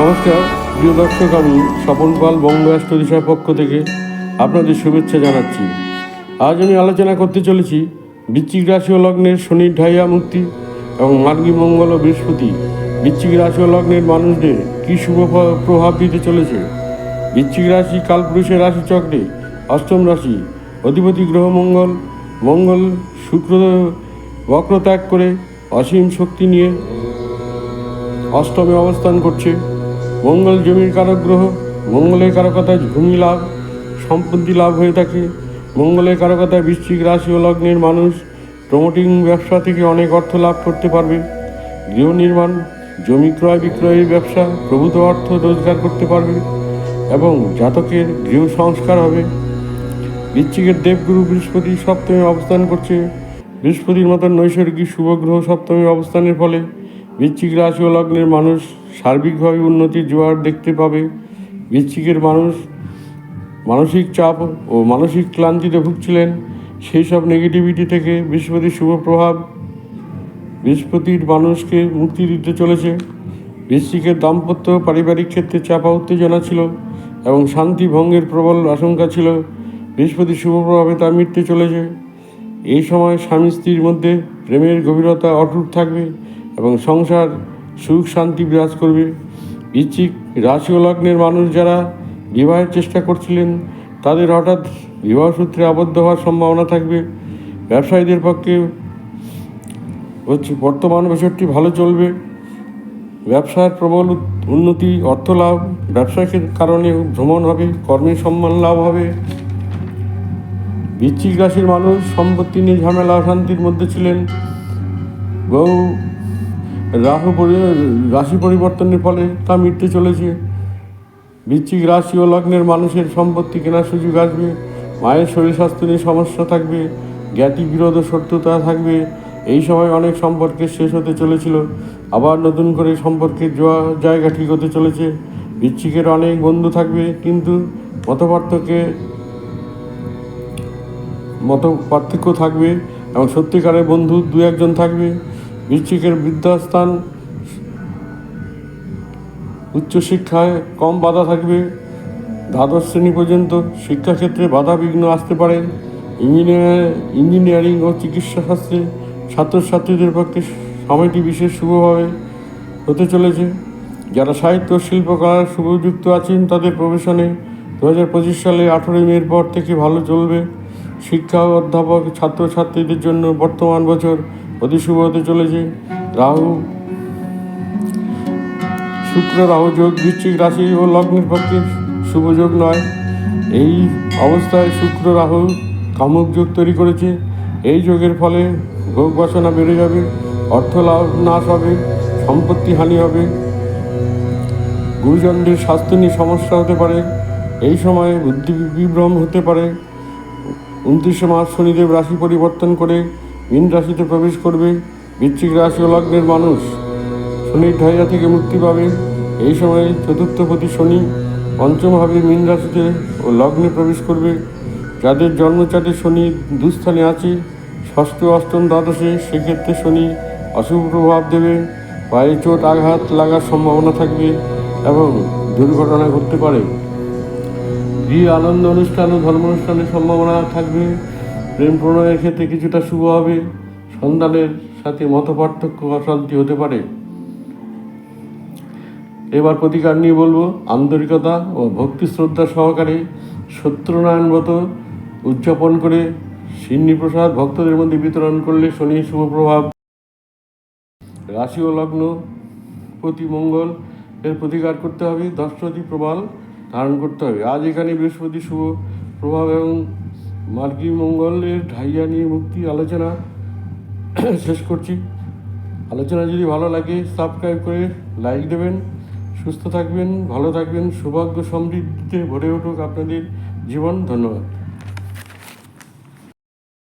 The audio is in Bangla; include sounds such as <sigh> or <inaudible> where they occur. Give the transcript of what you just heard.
নমস্কার, প্রিয় দর্শক, আমি স্বপন পাল, বঙ্গ অ্যাস্ট্রোদিশার পক্ষ থেকে আপনাদের শুভেচ্ছা জানাচ্ছি। আজ আমি আলোচনা করতে চলেছি বৃশ্চিক রাশি ও লগ্নের শনির ঢাইয়া মুক্তি এবং মার্গী মঙ্গল ও বৃহস্পতি। বৃশ্চিক রাশি ও লগ্নের মানুষদের কী শুভ প্রভাব দিতে চলেছে? বৃশ্চিক রাশি কালপুরুষের রাশি চক্রে অষ্টম রাশি অধিপতি গ্রহ মঙ্গল মঙ্গল শুক্র বক্রত্যাগ করে অসীম শক্তি নিয়ে অষ্টমে অবস্থান করছে। মঙ্গল জমির কারক গ্রহ মঙ্গলের কারকতায় ভূমি লাভ, সম্পত্তি লাভ হয়ে থাকে। মঙ্গলের কারকতায় বৃশ্চিক রাশি ও লগ্নের মানুষ প্রমোটিং ব্যবসা থেকে অনেক অর্থ লাভ করতে পারবে। গৃহ নির্মাণ, জমি ক্রয় বিক্রয়ের ব্যবসা প্রভূত অর্থ রোজগার করতে পারবে এবং জাতকের গৃহ সংস্কার হবে। বৃশ্চিকের দেবগুরু বৃহস্পতি সপ্তমে অবস্থান করছে। বৃহস্পতির মতন নৈসর্গিক শুভগ্রহ সপ্তমে অবস্থানের ফলে বৃশ্চিক রাশি ও লগ্নের মানুষ সার্বিকভাবে উন্নতির জোয়ার দেখতে পাবে। বৃশ্চিকের মানুষ মানসিক চাপ ও মানসিক ক্লান্তিতে ভুগছিলেন। সেই সব নেগেটিভিটি থেকে বৃহস্পতির শুভ প্রভাব, বৃহস্পতির মানুষকে মুক্তি দিতে চলেছে। বৃশ্চিকের দাম্পত্য পারিবারিক ক্ষেত্রে চাপা উত্তেজনা ছিল এবং শান্তি ভঙ্গের প্রবল আশঙ্কা ছিল। বৃহস্পতির শুভ প্রভাবে তা মিটতে চলেছে। এই সময় স্বামী স্ত্রীর মধ্যে প্রেমের গভীরতা অটুট থাকবে। এবং সংসার, সুখ, শান্তি বিরাজ করবে। ইচ্ছিক রাশি ও লগ্নের মানুষ যারা বিবাহের চেষ্টা করছিলেন, তাদের হঠাৎ বিবাহ সূত্রে আবদ্ধ হওয়ার সম্ভাবনা থাকবে। ব্যবসায়ীদের পক্ষে হচ্ছে বর্তমান বছরটি ভালো চলবে। ব্যবসার প্রবল উন্নতি, অর্থ লাভ ব্যবসার কারণে ভ্রমণ হবে, কর্মে সম্মান লাভ হবে। বৃশ্চিক রাশির মানুষ সম্পত্তি নিয়ে ঝামেলা, অশান্তির মধ্যে ছিলেন। বহু রাহু রাশি পরিবর্তনের ফলে তা মিটতে চলেছে। বৃশ্চিক রাশি ও লগ্নের মানুষের সম্পত্তি কেনার সুযোগ আসবে। মায়ের শরীর স্বাস্থ্য নিয়ে সমস্যা থাকবে। জ্ঞাতি বিরোধ ও শত্রুতা থাকবে। এই সময় অনেক সম্পর্কের শেষ হতে চলেছিল। আবার নতুন করে সম্পর্কের জোয়া- জায়গা ঠিক হতে চলেছে। বৃশ্চিকের অনেক বন্ধু থাকবে, কিন্তু মতপার্থক্যে মত পার্থক্য থাকবে এবং সত্যিকারের বন্ধু দু একজন থাকবে। বৃশ্চিকের বৃদ্ধাস্থান, উচ্চশিক্ষায় কম বাধা থাকবে। দ্বাদশ শ্রেণি পর্যন্ত শিক্ষাক্ষেত্রে বাধা বিঘ্ন আসতে পারে। ইঞ্জিনিয়ার, ইঞ্জিনিয়ারিং ও চিকিৎসা শাস্ত্রে ছাত্রছাত্রীদের পক্ষে সময়টি বিশেষ শুভভাবে হতে চলেছে। যারা সাহিত্য শিল্পকলার শুভযুক্ত আছেন, তাদের প্রবেশনে দু হাজার পঁচিশ সালে আঠেরোই মের পর থেকে ভালো চলবে। শিক্ষা অধ্যাপক ছাত্রছাত্রীদের জন্য বর্তমান বছর অতি শুভ হতে চলেছে। রাহু। শুক্র, রাহু যোগ, বৃশ্চিক রাশি ও লগ্নের পক্ষে শুভ যোগ নয়। এই অবস্থায় শুক্র, রাহু কামক যোগ তৈরি করেছে। এই যোগের ফলে ভোগ বাসনা বেড়ে যাবে, অর্থ লাভ নাশ হবে, সম্পত্তি হানি হবে। গুরুজনদের স্বাস্থ্য নিয়ে সমস্যা হতে পারে। এই সময়ে বুদ্ধি বিভ্রম হতে পারে। উনত্রিশে মার্চ শনিদেব রাশি পরিবর্তন করে মীন রাশিতে প্রবেশ করবে বৃশ্চিক রাশি ও লগ্নের মানুষ। শনির ঢাইয়া থেকে মুক্তি পাবে। এই সময়ে চতুর্থপতি শনি পঞ্চমভাবে মীন রাশিতে ও লগ্নে প্রবেশ করবে। যাদের জন্মচাটে শনি দুস্থানে আছে, ষষ্ঠ, অষ্টম, দ্বাদশে সেক্ষেত্রে শনি অশুভ প্রভাব দেবে। পায়ে চোট, আঘাত লাগার সম্ভাবনা থাকবে এবং দুর্ঘটনা ঘটতে পারে। গৃহ আনন্দ অনুষ্ঠান ও ধর্ম অনুষ্ঠানের সম্ভাবনা থাকবে। প্রেম প্রণয়ের ক্ষেত্রে কিছুটা শুভ হবে। সন্তানের সাথে মত পার্থক্য অশান্তি হতে পারে। এবার প্রতিকার নিয়ে বলব, আন্তরিকতা ও ভক্তি শ্রদ্ধা সহকারে সত্যনারায়ণ ব্রত উদযাপন করে সিন্নি প্রসাদ ভক্তদের মধ্যে বিতরণ করলে শনি শুভ প্রভাব। রাশি ও লগ্ন প্রতি মঙ্গল এর প্রতিকার করতে হবে। দশটি প্রবাল ধারণ করতে হবে। আজ এখানে বৃহস্পতি শুভ প্রভাব এবং মার্গী মঙ্গলের ঢাইয়া নিয়ে মুক্তি আলোচনা <clears throat> শেষ করছি। আলোচনা যদি ভালো লাগে সাবস্ক্রাইব করে লাইক দেবেন। সুস্থ থাকবেন, ভালো থাকবেন। সৌভাগ্য সমৃদ্ধিতে ভরে উঠুক আপনাদের জীবন। ধন্যবাদ।